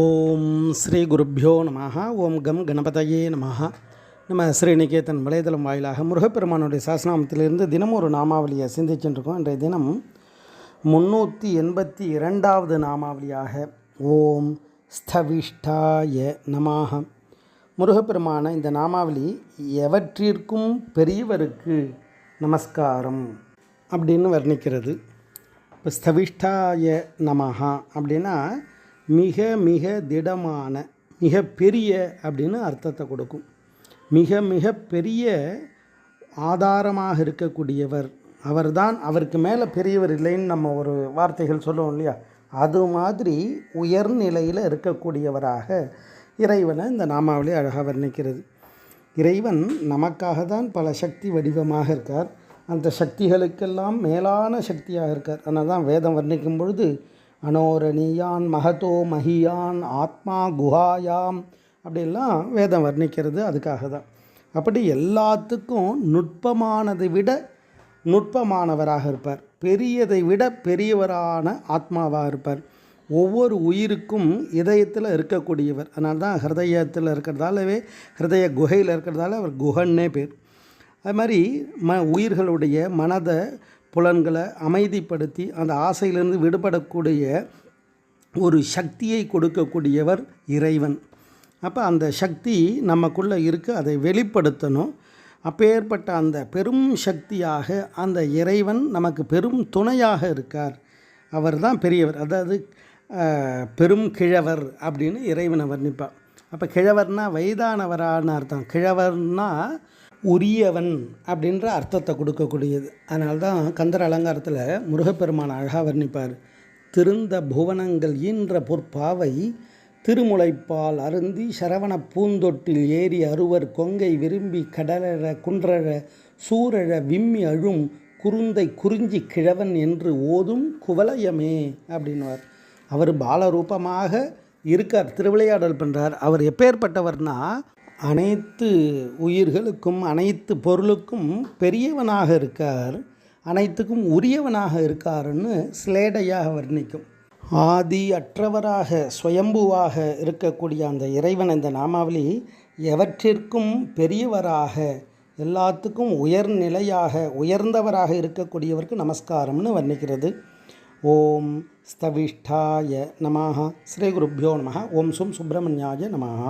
ஓம் ஸ்ரீ குருப்பியோ நம ஓம் கம் கணபதையே நம நம்ம ஸ்ரீநிகேதன் வலைதளம் வாயிலாக முருகப்பெருமானுடைய சாசனாமத்திலிருந்து தினமும் ஒரு நாமாவளியை சிந்திச்சுருக்கோம் இன்றைய தினம் முந்நூற்றி எண்பத்தி இரண்டாவது நாமாவளியாக ஓம் ஸ்தவிஷ்டாய நமாக முருகப்பெருமான இந்த நாமாவளி எவற்றிற்கும் பெரியவருக்கு நமஸ்காரம் அப்படின்னு வர்ணிக்கிறது. இப்போ ஸ்தவிஷ்டாய நமஹா அப்படின்னா மிக மிக திடமான மிக பெரிய அப்படின்னு அர்த்தத்தை கொடுக்கும். மிக மிக பெரிய ஆதாரமாக இருக்கக்கூடியவர் அவர்தான் அவருக்கு மேலே பெரியவர் இல்லைன்னு நம்ம ஒரு வார்த்தைகள் சொல்லுவோம் இல்லையா? அது மாதிரி உயர்நிலையில் இருக்கக்கூடியவராக இறைவனை இந்த நாமாவளி அழகாக வர்ணிக்கிறது. இறைவன் நமக்காக தான் பல சக்தி வடிவமாக இருக்கார். அந்த சக்திகளுக்கெல்லாம் மேலான சக்தியாக இருக்கார். ஆனால் தான் வேதம் வர்ணிக்கும் பொழுது அனோரணியான் மகதோ மகியான் ஆத்மா குஹாயாம் அப்படிலாம் வேதம் வர்ணிக்கிறது. அதுக்காக தான் அப்படி எல்லாத்துக்கும் நுட்பமானதை விட நுட்பமானவராக இருப்பார். பெரியதை விட பெரியவரான ஆத்மாவாக இருப்பார். ஒவ்வொரு உயிருக்கும் இதயத்தில் இருக்கக்கூடியவர். அதனால தான் ஹிருதயத்தில் இருக்கிறதாலவே ஹிருதய குகையில் இருக்கிறதால அவர் குகன்னே பேர். அது மாதிரி ம உயிர்களுடைய மனதை புலன்களை அமைதிப்படுத்தி அந்த ஆசையிலிருந்து விடுபடக்கூடிய ஒரு சக்தியை கொடுக்கக்கூடியவர் இறைவன். அப்போ அந்த சக்தி நமக்குள்ளே இருக்குது அதை வெளிப்படுத்தணும். அப்பேற்பட்ட அந்த பெரும் சக்தியாக அந்த இறைவன் நமக்கு பெரும் துணையாக இருக்கார். அவர் தான் பெரியவர். அதாவது பெரும் கிழவர் அப்படின்னு இறைவனை வர்ணிப்பார் அப்போ கிழவர்னா வயதானவரான அர்த்தம். கிழவர்னா உரியவன் அப்படின்ற அர்த்தத்தை கொடுக்கக்கூடியது. அதனால தான் கந்தர் அலங்காரத்தில் முருகப்பெருமான் அழகாக வர்ணிப்பார். திருந்த புவனங்கள் ஈன்ற பொற்பாவை திருமுலைப்பால் அருந்தி சரவண பூந்தொட்டில் ஏறி அருவர் கொங்கை விரும்பி கடலழ குன்றழ சூரழ விம்மி அழும் குருந்தை குறிஞ்சி கிழவன் என்று ஓதும் குவலயமே அப்படின்வார் அவர் பாலரூபமாக இருக்கார் திருவிளையாடல் பண்ணுறார் அவர் எப்பேற்பட்டவர்னா அனைத்து உயிர்களுக்கும் அனைத்து பொருளுக்கும் பெரியவனாக இருக்கார் அனைத்துக்கும் உரியவனாக இருக்காருன்னு சிலேடையாக வர்ணிக்கும். ஆதி அற்றவராக சுயம்புவாக இருக்கக்கூடிய அந்த இறைவன் இந்த நாமாவளி எவற்றிற்கும் பெரியவராக எல்லாத்துக்கும் உயர்நிலையாக உயர்ந்தவராக இருக்கக்கூடியவருக்கு நமஸ்காரம்னு வர்ணிக்கிறது. ஓம் ஸ்தவிஷ்டாய நமாக ஸ்ரீ குருப்பியோ நமः ஓம் சும் சுப்பிரமணியாய நமः